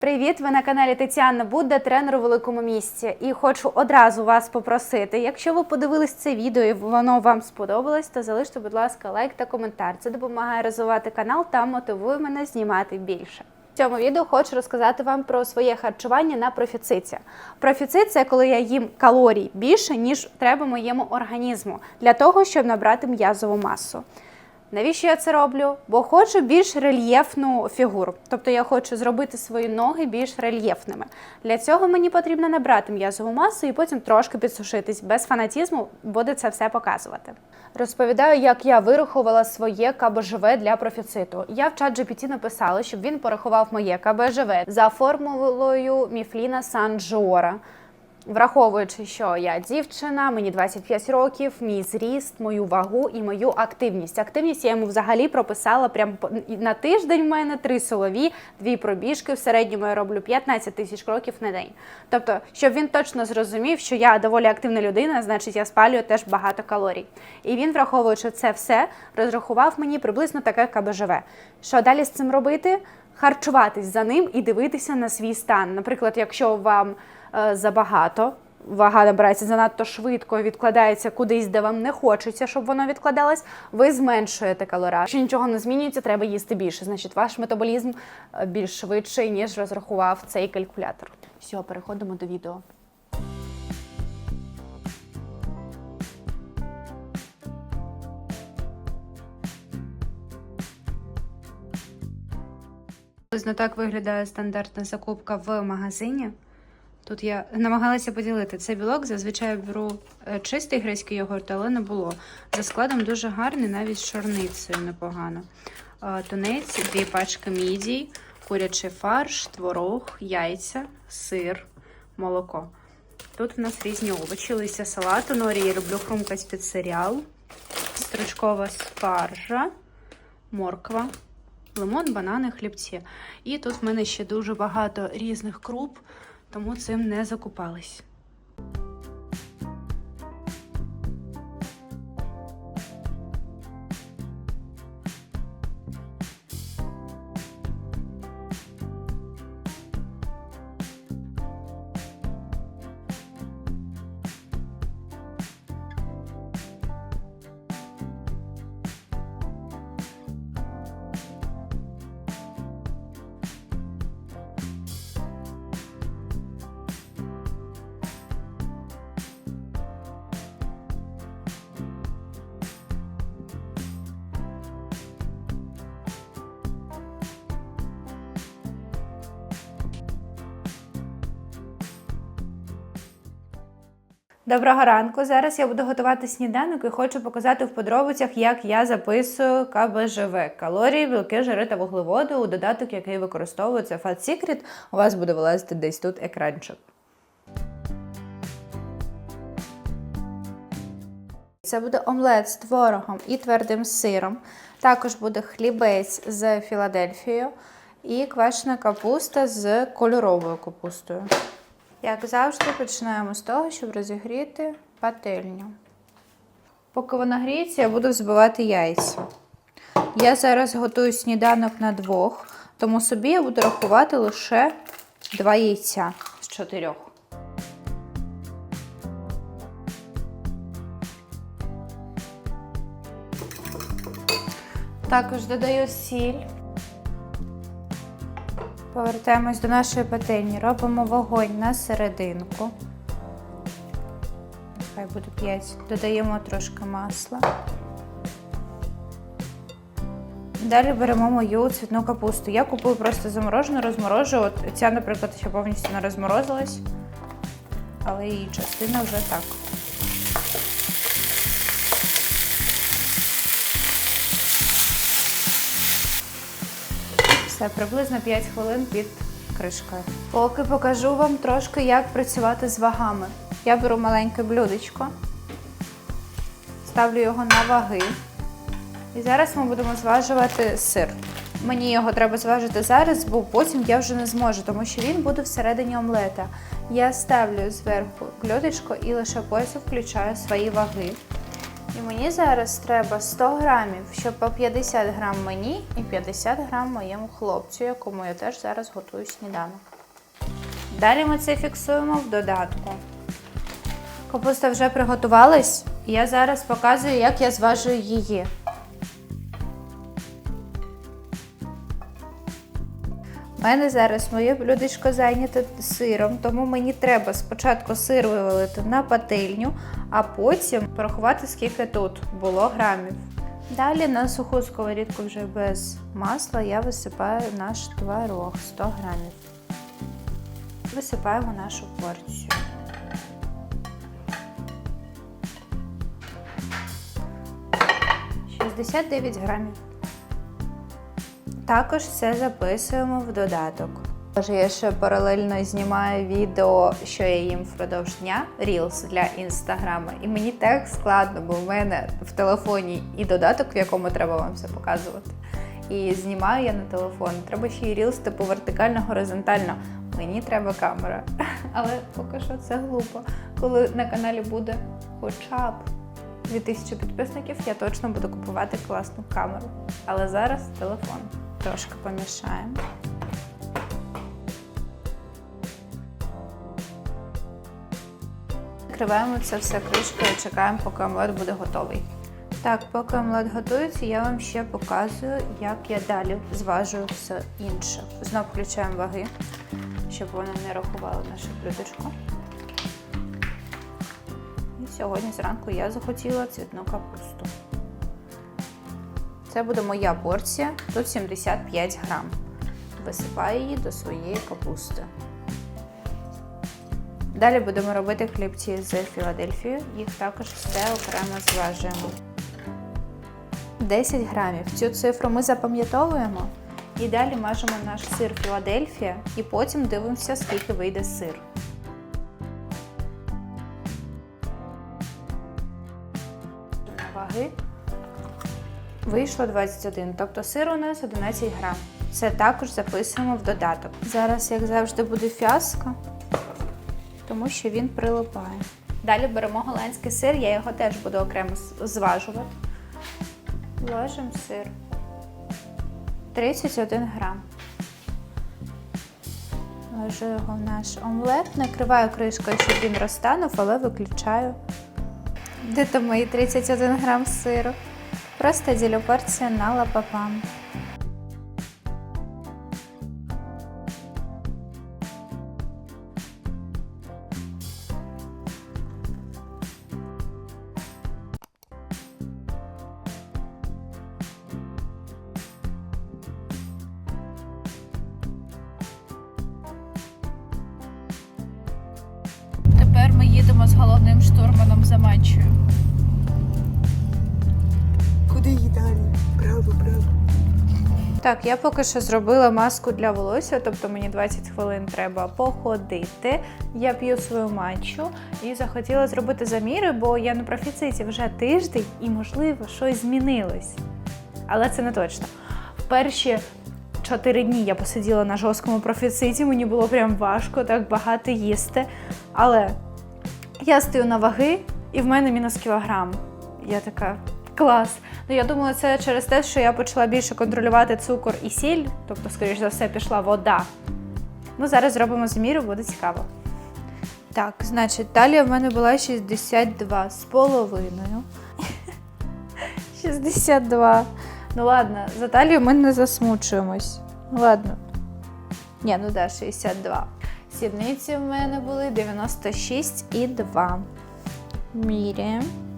Привіт! Ви на каналі Тетяна Будда, тренер у великому місці. І хочу одразу вас попросити, якщо ви подивились це відео і воно вам сподобалось, то залиште, будь ласка, лайк та коментар. Це допомагає розвивати канал та мотивує мене знімати більше. В цьому відео хочу розказати вам про своє харчування на профіциті. Профіцит це коли я їм калорій більше, ніж треба моєму організму для того, щоб набрати м'язову масу. Навіщо я це роблю? Бо хочу більш рельєфну фігуру. Тобто я хочу зробити свої ноги більш рельєфними. Для цього мені потрібно набрати м'язову масу і потім трошки підсушитись. Без фанатізму буде це все показувати. Розповідаю, як я вирахувала своє КБЖВ для профіциту. Я в чат GPT написала, щоб він порахував моє КБЖВ за формулою Міфліна Санджора. Враховуючи, що я дівчина, мені 25 років, мій зріст, мою вагу і мою активність. Активність я йому взагалі прописала прямо на тиждень. В мене три силові, дві пробіжки. В середньому я роблю 15 тисяч кроків на день. Тобто, щоб він точно зрозумів, що я доволі активна людина, значить я спалюю теж багато калорій. І він, враховуючи це все, розрахував мені приблизно таке КБЖВ. Що далі з цим робити? Харчуватись за ним і дивитися на свій стан. Наприклад, якщо вам забагато. Вага набирається занадто швидко, відкладається кудись, де вам не хочеться, щоб воно відкладалось. Ви зменшуєте калораж. Якщо нічого не змінюється, треба їсти більше. Значить, ваш метаболізм е, більш швидший, ніж розрахував цей калькулятор. Все, переходимо до відео. Приблизно так виглядає стандартна закупка в магазині. Тут я намагалася поділити цей білок. Зазвичай беру е, чистий грецький йогурт, але не було. За складом дуже гарний, навіть з чорницею непогано. Е, Тунець, дві пачки мідій, курячий фарш, творог, яйця, сир, молоко. Тут в нас різні овочі, листя салату, норі я люблю хрумкать під серіал, стручкова спаржа, морква, лимон, банани, хлібці. І тут в мене ще дуже багато різних круп, тому цим не закупались. Доброго ранку. Зараз я буду готувати сніданок і хочу показати в подробицях, як я записую КБЖВ калорії, білки, жири та вуглеводи у додаток, який використовую, це Fat Secret. У вас буде вилазити десь тут екранчик. Це буде омлет з творогом і твердим сиром. Також буде хлібець з Філадельфією і квашена капуста з кольоровою капустою. Як завжди, починаємо з того, щоб розігріти пательню. Поки вона гріється, я буду збивати яйця. Я зараз готую сніданок на двох, тому собі я буду рахувати лише два яйця з чотирьох. Також додаю сіль. Повертаємось до нашої пательні. Робимо вогонь на серединку. Хай буде 5. Додаємо трошки масла. Далі беремо мою цвітну капусту. Я купую просто заморожену, розморожу. От ця, наприклад, ще повністю не розморозилась, але її частина вже так. Все, приблизно 5 хвилин під кришкою. Поки покажу вам трошки, як працювати з вагами. Я беру маленьке блюдечко, ставлю його на ваги. І зараз ми будемо зважувати сир. Мені його треба зважити зараз, бо потім я вже не зможу, тому що він буде всередині омлета. Я ставлю зверху блюдечко і лише потім включаю свої ваги. І мені зараз треба 100 грамів, щоб по 50 грам мені і 50 грам моєму хлопцю, якому я теж зараз готую сніданок. Далі ми це фіксуємо в додатку. Капуста вже приготувалась, і я зараз показую, як я зважую її. У мене зараз моє блюдечко зайняте сиром, тому мені треба спочатку сир вивалити на пательню, а потім порахувати, скільки тут було грамів. Далі на суху сковорідку вже без масла я висипаю наш творог 100 грамів. Висипаємо нашу порцію. Дев'ять грамів. Також все записуємо в додаток. Тож я ще паралельно знімаю відео, що я їм впродовж дня, Reels для інстаграма. І мені так складно, бо в мене в телефоні і додаток, в якому треба вам все показувати. І знімаю я на телефон. Треба ще й Reels, типу вертикально, горизонтально. Мені треба камера. Але поки що це глупо. Коли на каналі буде хоча б 2000 підписників, я точно буду купувати класну камеру. Але зараз телефон. Трошки помішаємо. Накриваємо це все кришкою і чекаємо, поки омлет буде готовий. Так, поки омлет готується, я вам ще показую, як я далі зважую все інше. Знов включаємо ваги, щоб вони не рахували наше блюдечко. І сьогодні зранку я захотіла цвітну капусту. Це буде моя порція, тут 75 грам. Висипаю її до своєї капусти. Далі будемо робити хлібці з Філадельфією, їх також все окремо зважуємо. 10 грамів. Цю цифру ми запам'ятовуємо. І далі мажемо наш сир Філадельфія і потім дивимося, скільки вийде сир. Вийшло 21, тобто сир у нас 11 грам. Це також записуємо в додаток. Зараз, як завжди, буде фіаско, тому що він прилипає. Далі беремо голландський сир, я його теж буду окремо зважувати. Вложимо сир. 31 грам. Ложу його в наш омлет, накриваю кришкою, щоб він розтанув, але виключаю. Де там мої 31 грам сиру? Просто ділю порцію на лапапам. Тепер ми їдемо з головним штурманом за матчою. Куди її далі? Право. Так, я поки що зробила маску для волосся, тобто мені 20 хвилин треба походити. Я п'ю свою матчу і захотіла зробити заміри, бо я на профіциті вже тиждень і, можливо, щось змінилось. Але це не точно. Перші 4 дні я посиділа на жорсткому профіциті, мені було прям важко так багато їсти. Але я стою на ваги, і в мене мінус кілограм. Я така. Клас. Ну я думаю, це через те, що я почала більше контролювати цукор і сіль, тобто, скоріш за все, пішла вода. Ну, зараз зробимо заміри, буде цікаво. Так, значить, талія в мене була 62 з половиною. 62. Ну ладно, за талію ми не засмучуємось. Ну ладно. Ні, ну да, 62. Сідниці в мене були 96 і 2. Міряємо.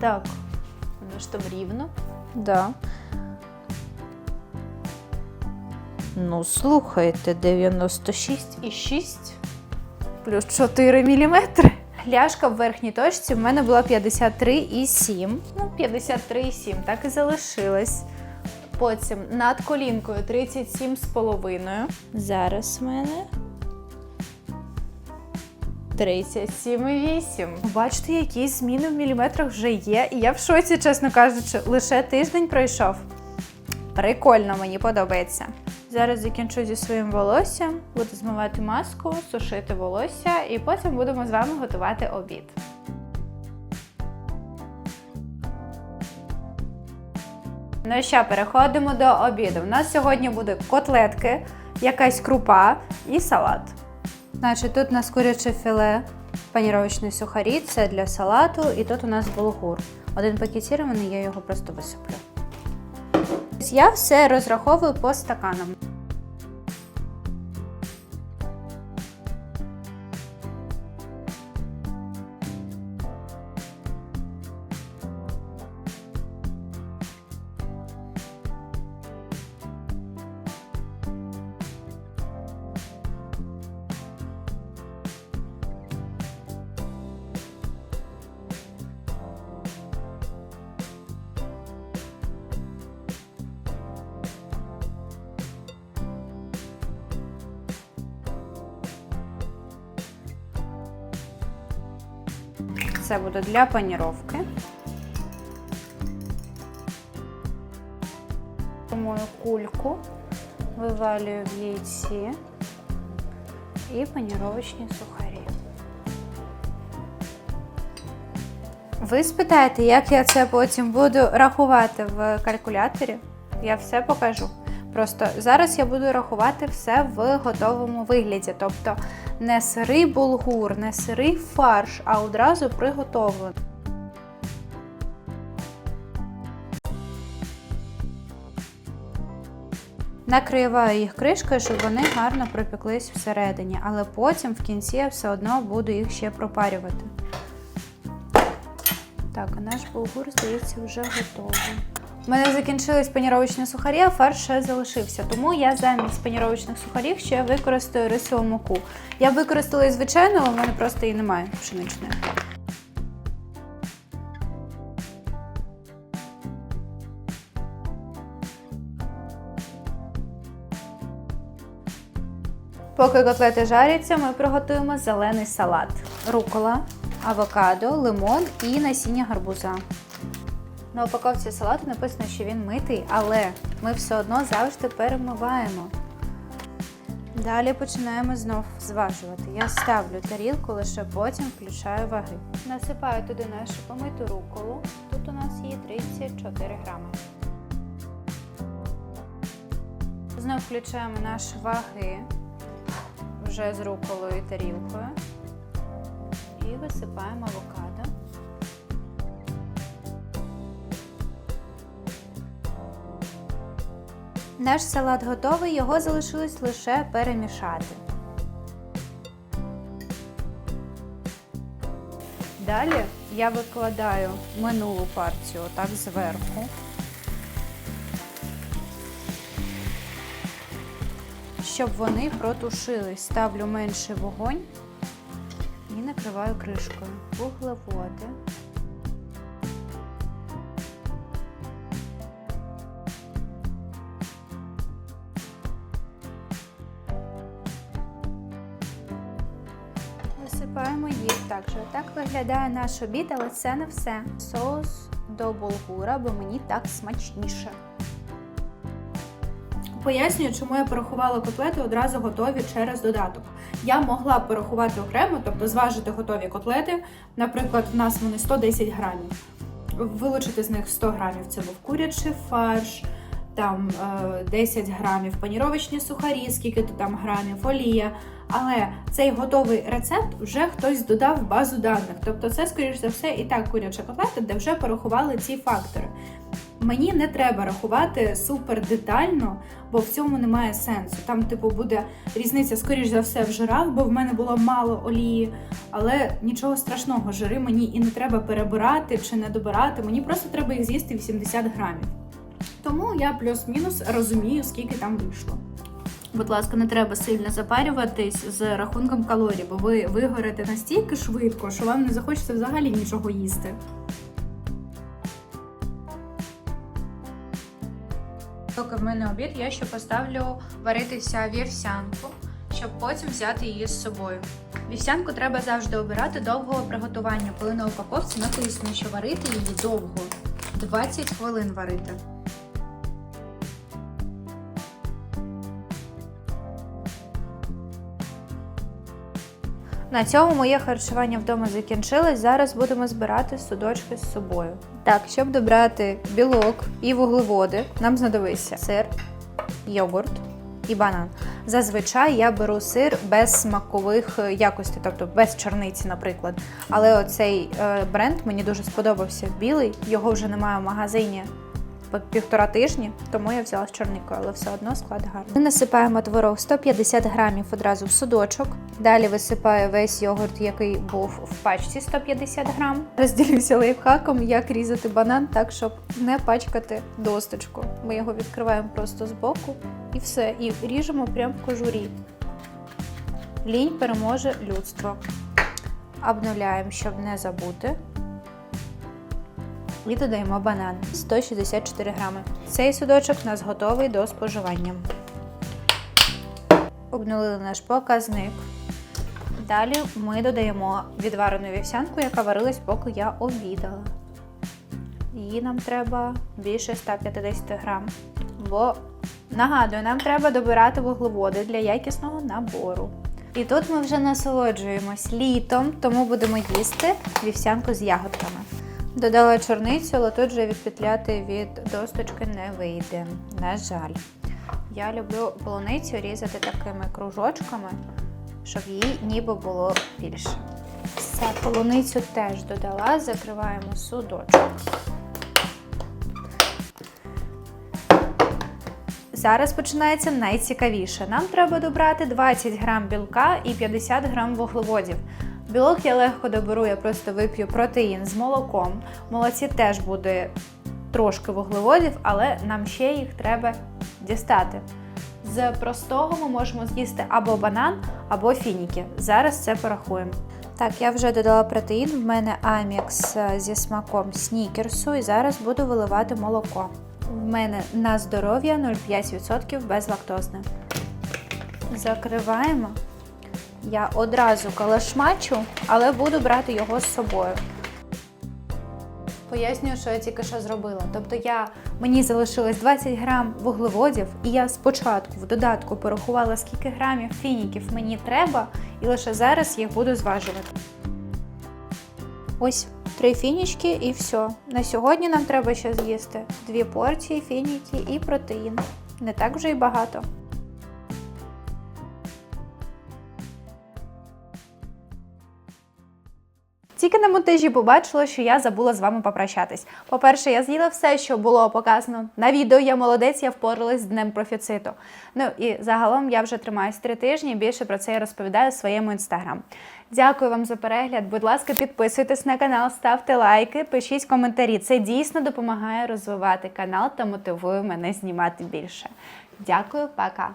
Так, воно ж там рівно. Да. Ну, слухайте, 96,6 плюс 4 міліметри. Ляшка в верхній точці в мене була 53,7. Ну, 53,7, так і залишилась. Потім над колінкою 37,5. Зараз в мене 37,8. Бачите, якісь зміни в міліметрах вже є. І я в шоці, чесно кажучи, лише тиждень пройшов. Прикольно, мені подобається. Зараз закінчу зі своїм волоссям, буду змивати маску, сушити волосся, і потім будемо з вами готувати обід. Ну що, переходимо до обіду. У нас сьогодні будуть котлетки якась крупа і салат. Значить, тут у нас куряче філе, паніровочні сухарі, це для салату, і тут у нас булгур. Один пакетірований, я його просто висиплю. Я все розраховую по стаканам. Це буде для паніровки. Формую кульку, вивалюю в яйці і паніровочні сухарі. Ви спитаєте, як я це потім буду рахувати в калькуляторі? Я все покажу. Просто зараз я буду рахувати все в готовому вигляді. Тобто не сирий булгур, не сирий фарш, а одразу приготовлений. Накриваю їх кришкою, щоб вони гарно пропеклись всередині, але потім в кінці я все одно буду їх ще пропарювати. Так, а наш булгур, здається, вже готовий. У мене закінчились паніровочні сухарі, а фарш ще залишився. Тому я замість паніровочних сухарів ще використаю рисову муку. Я використала і звичайну, але в мене просто її немає пшеничної. Поки котлети жаряться, ми приготуємо зелений салат: рукола, авокадо, лимон і насіння гарбуза. На упаковці салату написано, що він митий, але ми все одно завжди перемиваємо. Далі починаємо знов зважувати. Я ставлю тарілку, лише потім включаю ваги. Насипаю туди нашу помиту руколу. Тут у нас є 34 грами. Знов включаємо наші ваги вже з руколою і тарілкою. І висипаємо авокадо. Наш салат готовий, його залишилось лише перемішати. Далі я викладаю минулу партію так зверху. Щоб вони протушились, ставлю менший вогонь і накриваю кришкою. Вуглеводи. Так наш обід, але це не все. Соус до булгура, бо мені так смачніше. Пояснюю, чому я порахувала котлети одразу готові через додаток. Я могла б порахувати окремо, тобто зважити готові котлети. Наприклад, в нас вони 110 грамів. Вилучити з них 100 грамів це був курячий фарш, там е, 10 грамів паніровочні сухарі, скільки то там грамів, олія. Але цей готовий рецепт вже хтось додав в базу даних. Тобто, це, скоріш за все, і так куряча котлета, де вже порахували ці фактори. Мені не треба рахувати супер детально, бо в цьому немає сенсу. Там, типу, буде різниця, скоріш за все, в жирах, бо в мене було мало олії, але нічого страшного, жири мені і не треба перебирати чи не добирати. Мені просто треба їх з'їсти 80 грамів. Тому я плюс-мінус розумію, скільки там вийшло. Будь ласка, не треба сильно запарюватись з рахунком калорій, бо ви вигорите настільки швидко, що вам не захочеться взагалі нічого їсти. Поки в мене обід, я ще поставлю варитися вівсянку, щоб потім взяти її з собою. Вівсянку треба завжди обирати довгого приготування, коли на упаковці написано, що варити її довго 20 хвилин варити. На цьому моє харчування вдома закінчилось. Зараз будемо збирати судочки з собою. Так, щоб добрати білок і вуглеводи, нам знадобиться сир, йогурт і банан. Зазвичай я беру сир без смакових е, якостей, тобто без чорниці, наприклад. Але оцей е, бренд мені дуже сподобався білий, його вже немає в магазині півтора тижні, тому я взяла з чорникою, але все одно склад гарний. Ми насипаємо творог 150 грамів одразу в судочок. Далі висипаю весь йогурт, який був в пачці 150 грам. Розділюся лайфхаком, як різати банан так, щоб не пачкати досточку. Ми його відкриваємо просто з боку і все. І ріжемо прямо в кожурі. Лінь переможе людство. Обнуляємо, щоб не забути. І додаємо банан 164 грами. Цей судочок у нас готовий до споживання. Обнулили наш показник. Далі ми додаємо відварену вівсянку, яка варилась, поки я обідала. Її нам треба більше 150 грам. Бо нагадую, нам треба добирати вуглеводи для якісного набору. І тут ми вже насолоджуємось літом, тому будемо їсти вівсянку з ягодками. Додала чорницю, але тут вже відпетляти від досточки не вийде. На жаль. Я люблю полуницю різати такими кружочками, щоб її ніби було більше. Все, полуницю теж додала, закриваємо судочок. Зараз починається найцікавіше. Нам треба добрати 20 грам білка і 50 грам вуглеводів. Білок я легко доберу, я просто вип'ю протеїн з молоком. Молоці теж буде трошки вуглеводів, але нам ще їх треба дістати. З простого ми можемо з'їсти або банан, або фініки. Зараз це порахуємо. Так, я вже додала протеїн. В мене амікс е, зі смаком снікерсу, і зараз буду виливати молоко. В мене на здоров'я 0,5% безлактозне. Закриваємо. Я одразу калашмачу, але буду брати його з собою. Пояснюю, що я тільки що зробила. Тобто я, мені залишилось 20 грам вуглеводів, і я спочатку в додатку порахувала, скільки грамів фініків мені треба, і лише зараз їх буду зважувати. Ось три фінічки і все. На сьогодні нам треба ще з'їсти дві порції фініки і протеїн. Не так вже й багато. Тільки на монтажі побачила, що я забула з вами попрощатись. По-перше, я з'їла все, що було показано на відео. Я молодець, я впоралась з днем профіциту. Ну і загалом я вже тримаюсь три тижні. Більше про це я розповідаю в своєму інстаграм. Дякую вам за перегляд. Будь ласка, підписуйтесь на канал, ставте лайки, пишіть коментарі. Це дійсно допомагає розвивати канал та мотивує мене знімати більше. Дякую, пока.